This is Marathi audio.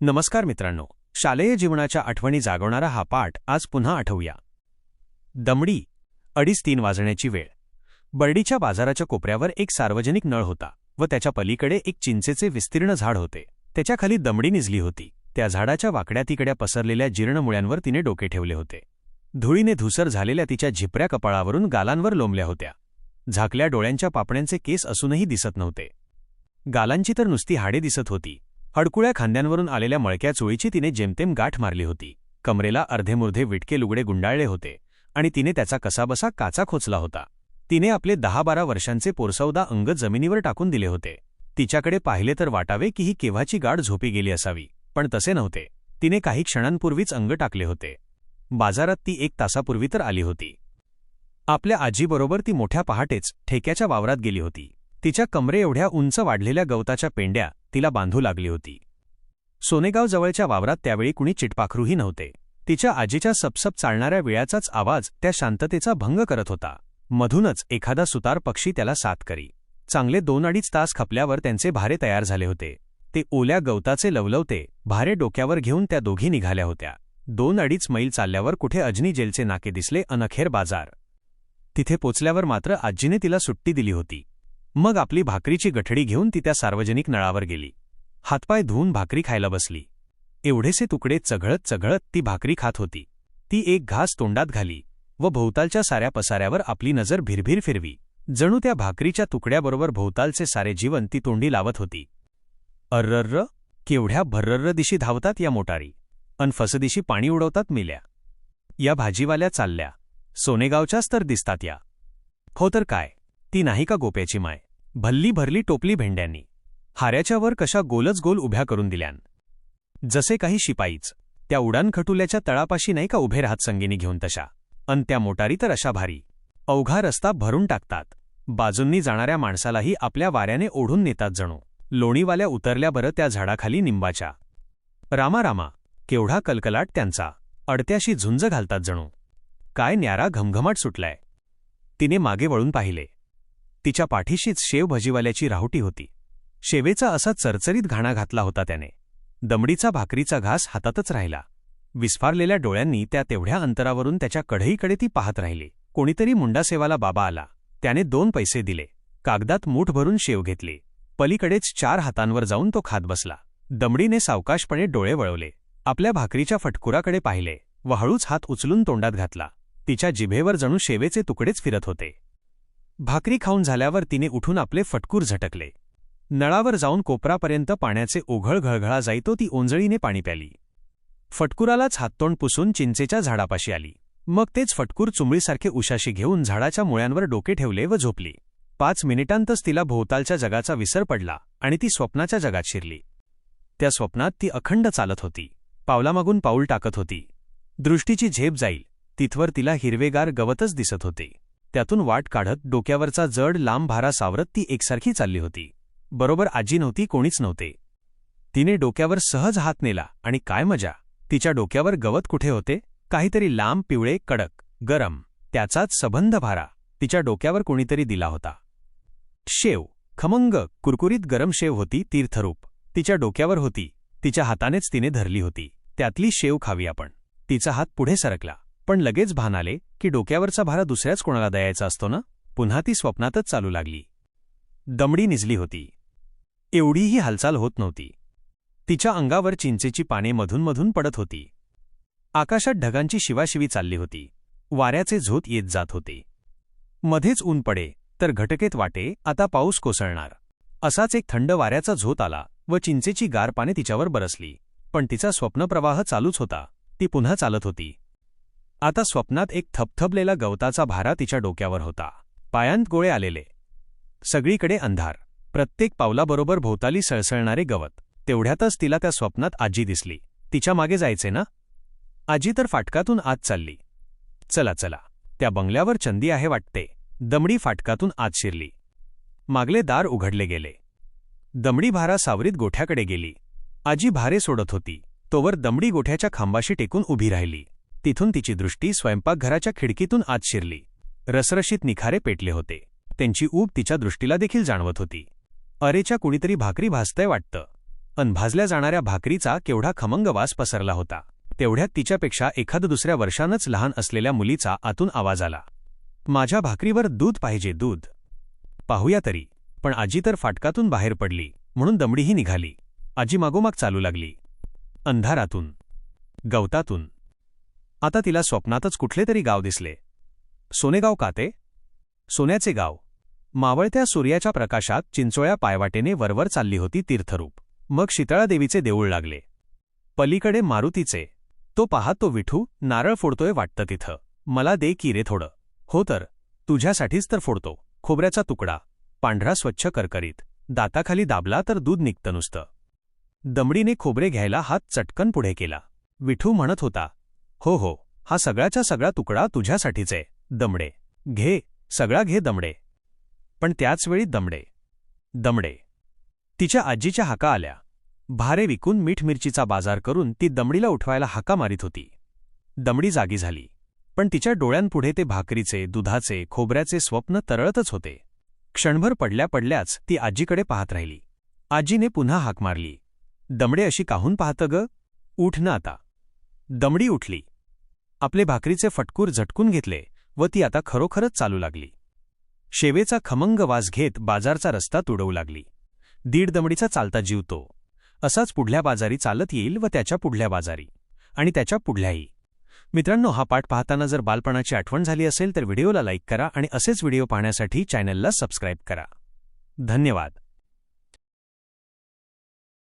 नमस्कार मित्रांनो. शालेय जीवनाच्या आठवणी जागवणारा हा पाठ आज पुन्हा आठवूया. दमडी अडीच तीन वाजण्याची वेळ. बर्डीच्या बाजाराच्या कोपऱ्यावर एक सार्वजनिक नळ होता व त्याच्या पलीकडे एक चिंचेचे विस्तीर्ण झाड होते. त्याच्याखाली दमडी निजली होती. त्या झाडाच्या वाकड्या तिकड्या पसरलेल्या जीर्ण मुळ्यांवर तिने डोके ठेवले होते. धुळीने धुसर झालेल्या तिच्या झिपऱ्या कपाळावरून गालांवर लोंबल्या होत्या. झाकल्या डोळ्यांच्या पापण्यांचे केस असूनही दिसत नव्हते. गालांची तर नुसती हाडे दिसत होती. हडकुळ्या खांद्यांवरून आलेल्या मळक्या चोळीची तिने जेमतेम गाठ मारली होती. कमरेला अर्धेमुर्धे विटके लुगडे गुंडाळले होते आणि तिने त्याचा कसाबसा काचा खोचला होता. तिने आपले दहा बारा वर्षांचे पोरसौदा अंग जमिनीवर टाकून दिले होते. तिच्याकडे पाहिले तर वाटावे की ही केव्हाची गाढ झोपी गेली असावी पण तसे नव्हते. तिने काही क्षणांपूर्वीच अंग टाकले होते. बाजारात ती एक तासापूर्वी तर आली होती. आपल्या आजीबरोबर ती मोठ्या पहाटेच ठेक्याच्या वावरात गेली होती. तिच्या कमरे एवढ्या उंच वाढलेल्या गवताच्या पेंड्या तिला बांधू लागली होती. सोनेगाव जवळच्या वावरात त्यावेळी कुणी चिटपाखरूही नव्हते. तिच्या आजीच्या सपसप चालणाऱ्या विळ्याचाच आवाज त्या शांततेचा भंग करत होता. मधूनच एखादा सुतार पक्षी त्याला साथ करी. चांगले दोन अडीच तास खपल्यावर त्यांचे भारे तयार झाले होते. ते ओल्या गवताचे लवलवते भारे डोक्यावर घेऊन त्या दोघी निघाल्या होत्या. दोन अडीच मैल चालल्यावर कुठे अजनी जेलचे नाके दिसले अनखेर बाजार. तिथे पोचल्यावर मात्र आजीने तिला सुट्टी दिली होती. मग आपली भाकरीची गठडी घेऊन ती त्या सार्वजनिक नळावर गेली. हातपाय धुवून भाकरी खायला बसली. एवढेसे तुकडे चघळत चघळत ती भाकरी खात होती. ती एक घास तोंडात घाली व भोवतालच्या साऱ्या पसाऱ्यावर आपली नजर भिरभिर फिरवी. जणू त्या भाकरीच्या तुकड्याबरोबर भोवतालचे सारे जीवन ती तोंडी लावत होती. अर्रर्र केवढ्या भर्रर्र दिशी धावतात या मोटारी. अन फसदिशी पाणी उडवतात मिल्या. या भाजीवाल्या चालल्या. सोनेगावच्याच तर दिसतात या. हो तर काय? ती नाही का गोप्याची माय? भल्ली भरली टोपली भेंड्यांनी. हाऱ्याच्या वर कशा गोलच गोल उभ्या करून दिल्यान. जसे काही शिपाईच त्या उडानखटुल्याच्या तळापाशी नाही का उभे राहत संगीनी घेऊन तशा. अन त्या मोटारी तर अशा भारी. अवघा रस्ता भरून टाकतात. बाजूंनी जाणाऱ्या माणसालाही आपल्या वाऱ्याने ओढून नेतात जणू. लोणीवाल्या उतरल्या बरं त्या झाडाखाली निंबाच्या. रामा रामा केवढा कलकलाट त्यांचा. अडत्याशी झुंज घालतात जणू. काय न्यारा घमघमाट सुटलाय. तिने मागे वळून पाहिले. तिच्या पाठीशीच शेव भजीवाल्याची राहुटी होती. शेवेचा असा चरचरीत घाणा घातला होता त्याने. दमडीचा भाकरीचा घास हातातच राहिला. विस्फारलेल्या डोळ्यांनी त्या तेवढ्या अंतरावरून त्याच्या कढईकडे ती पाहत राहिली. कोणीतरी मुंडासेवाला बाबा आला. त्याने दोन पैसे दिले. कागदात मूठ भरून शेव घेतली. पलीकडेच चार हातांवर जाऊन तो खात बसला. दमडीने सावकाशपणे डोळे वळवले. आपल्या भाकरीच्या फटकुराकडे पाहिले. व हळूच हात उचलून तोंडात घातला. तिच्या जिभेवर जणू शेवेचे तुकडेच फिरत होते. भाकरी खाऊन झाल्यावर तिने उठून आपले फटकूर झटकले. नळावर जाऊन कोपरापर्यंत पाण्याचे ओघळ घळघळा जाईतो ती ओंजळीने पाणी प्याली. फटकुरालाच हाततोंड पुसून चिंचेच्या झाडापाशी आली. मग तेच फटकूर चुंबळीसारखे उशाशी घेऊन झाडाच्या मुळ्यांवर डोके ठेवले व झोपली. पाच मिनिटांतच तिला भोवतालच्या जगाचा विसर पडला आणि ती स्वप्नाच्या जगात शिरली. त्या स्वप्नात ती अखंड चालत होती. पावलामागून पाऊल टाकत होती. दृष्टीची झेप जाईल. तिथवर तिला हिरवेगार गवतच दिसत होते. त्यातून वाट काढत डोक्यावरचा जड लांब भारा सावरत ती एकसारखी चालली होती. बरोबर आजी नव्हती कोणीच नव्हते. तिने डोक्यावर सहज हात नेला आणि काय मजा तिच्या डोक्यावर गवत कुठे होते? काहीतरी लांब पिवळे कडक गरम त्याचाच सबंध भारा तिच्या डोक्यावर कोणीतरी दिला होता. शेव खमंग कुरकुरीत गरम शेव होती तीर्थरूप. तिच्या डोक्यावर होती तिच्या हातानेच तिने धरली होती. त्यातली शेव खावी आपण. तिचा हात पुढे सरकला. पण लगेच भान आले की डोक्यावरचा भारा दुसऱ्याच कोणाला द्यायचा असतो ना? पुन्हा ती स्वप्नातच चालू लागली. दमडी निजली होती. एवढीही हालचाल होत नव्हती. तिच्या अंगावर चिंचेची पाने मधून पडत होती. आकाशात ढगांची शिवाशिवी चालली होती. वाऱ्याचे झोत येत जात होते. मध्येच ऊन पडे तर घटकेत वाटे आता पाऊस कोसळणार. असाच एक थंड वाऱ्याचा झोत आला व चिंचेची गार पाने तिच्यावर बरसली. पण तिचा स्वप्नप्रवाह चालूच होता. ती पुन्हा चालत होती. आता स्वप्नात एक थपथपलेला गवताचा भारा तिच्या डोक्यावर होता. पायांत गोळे आलेले. सगळीकडे अंधार. प्रत्येक पावलाबरोबर भोवताली सळसळणारे गवत. तेवढ्यातच तिला त्या स्वप्नात आजी दिसली. तिच्यामागे जायचे ना? आजी तर फाटकातून आत चालली. चला चला. त्या बंगल्यावर चंदी आहे वाटते. दमडी फाटकातून आत शिरली. मागले दार उघडले गेले. दमडी भारा सावरीत गोठ्याकडे गेली. आजी भारे सोडत होती. तोवर दमडी गोठ्याच्या खांबाशी टेकून उभी राहिली. तिथून तिची दृष्टी स्वयंपाकघराच्या खिडकीतून आत शिरली. रसरशीत निखारे पेटले होते. त्यांची ऊब तिच्या दृष्टीला देखील जाणवत होती. अरेच्या कुणीतरी भाकरी भासतंय वाटतं. अन भाजल्या जाणाऱ्या भाकरीचा केवढा खमंग वास पसरला होता. तेवढ्यात तिच्यापेक्षा एखाद दुसऱ्या वर्षानंच लहान असलेल्या मुलीचा आतून आवाज आला. माझ्या भाकरीवर दूध पाहिजे दूध. पाहूया तरी. पण आजी तर फाटकातून बाहेर पडली म्हणून दमडीही निघाली. आजी मागोमाग चालू लागली. अंधारातून. गवतातून. आता तिला स्वप्नातच कुठले तरी गाव दिसले. सोनेगाव काते सोन्याचे गाव. मावळत्या सूर्याच्या प्रकाशात चिंचोळ्या पायवाटेने वरवर चालली होती तीर्थरूप. मग शीतळादेवीचे देऊळ लागले. पलीकडे मारुतीचे. तो पाहत तो विठू नारळ फोडतोय वाटतं तिथं. मला दे की रे थोडं. हो तर. तुझ्यासाठीच तर फोडतो. खोबऱ्याचा तुकडा. पांढरा स्वच्छ करकरीत. दाताखाली दाबला तर दूध निघतं नुसतं. दमडीने खोबरे घ्यायला हात चटकन पुढे केला. विठू म्हणत होता हो हो. हा सगळ्याचा सगळा तुकडा तुझ्यासाठीच. आहे दमडे. घे. सगळा घे दमडे. पण त्याचवेळी दमडे. दमडे. तिच्या आजीच्या हाका आल्या. भारे विकून मीठ मिरचीचा बाजार करून ती दमडीला उठवायला हाका मारित होती. दमडी जागी झाली. पण तिच्या डोळ्यांपुढे ते भाकरीचे दुधाचे खोबऱ्याचे स्वप्न तरळतच होते. क्षणभर पडल्या पडल्याच ती आजीकडे पाहत राहिली. आजीने पुन्हा हाक मारली. दमडे अशी काहून पाहतं ग? उठ ना आता. दमडी उठली. आपले भाकरीचे फटकूर झटकून घेतले व ती आता खरोखरच चालू लागली. शेवेचा खमंग वास घेत बाजारचा रस्ता तुडवू लागली. दीड दमडीचा चालता जीवतो असाच पुढल्या बाजारी चालत येईल व त्याच्या पुढल्या बाजारी. आणि त्याच्या पुढल्याही. मित्रांनो हा पाठ पाहताना जर बालपणाची आठवण झाली असेल तर व्हिडिओला लाईक करा आणि असेच व्हिडिओ पाहण्यासाठी चॅनलला सबस्क्राईब करा. धन्यवाद.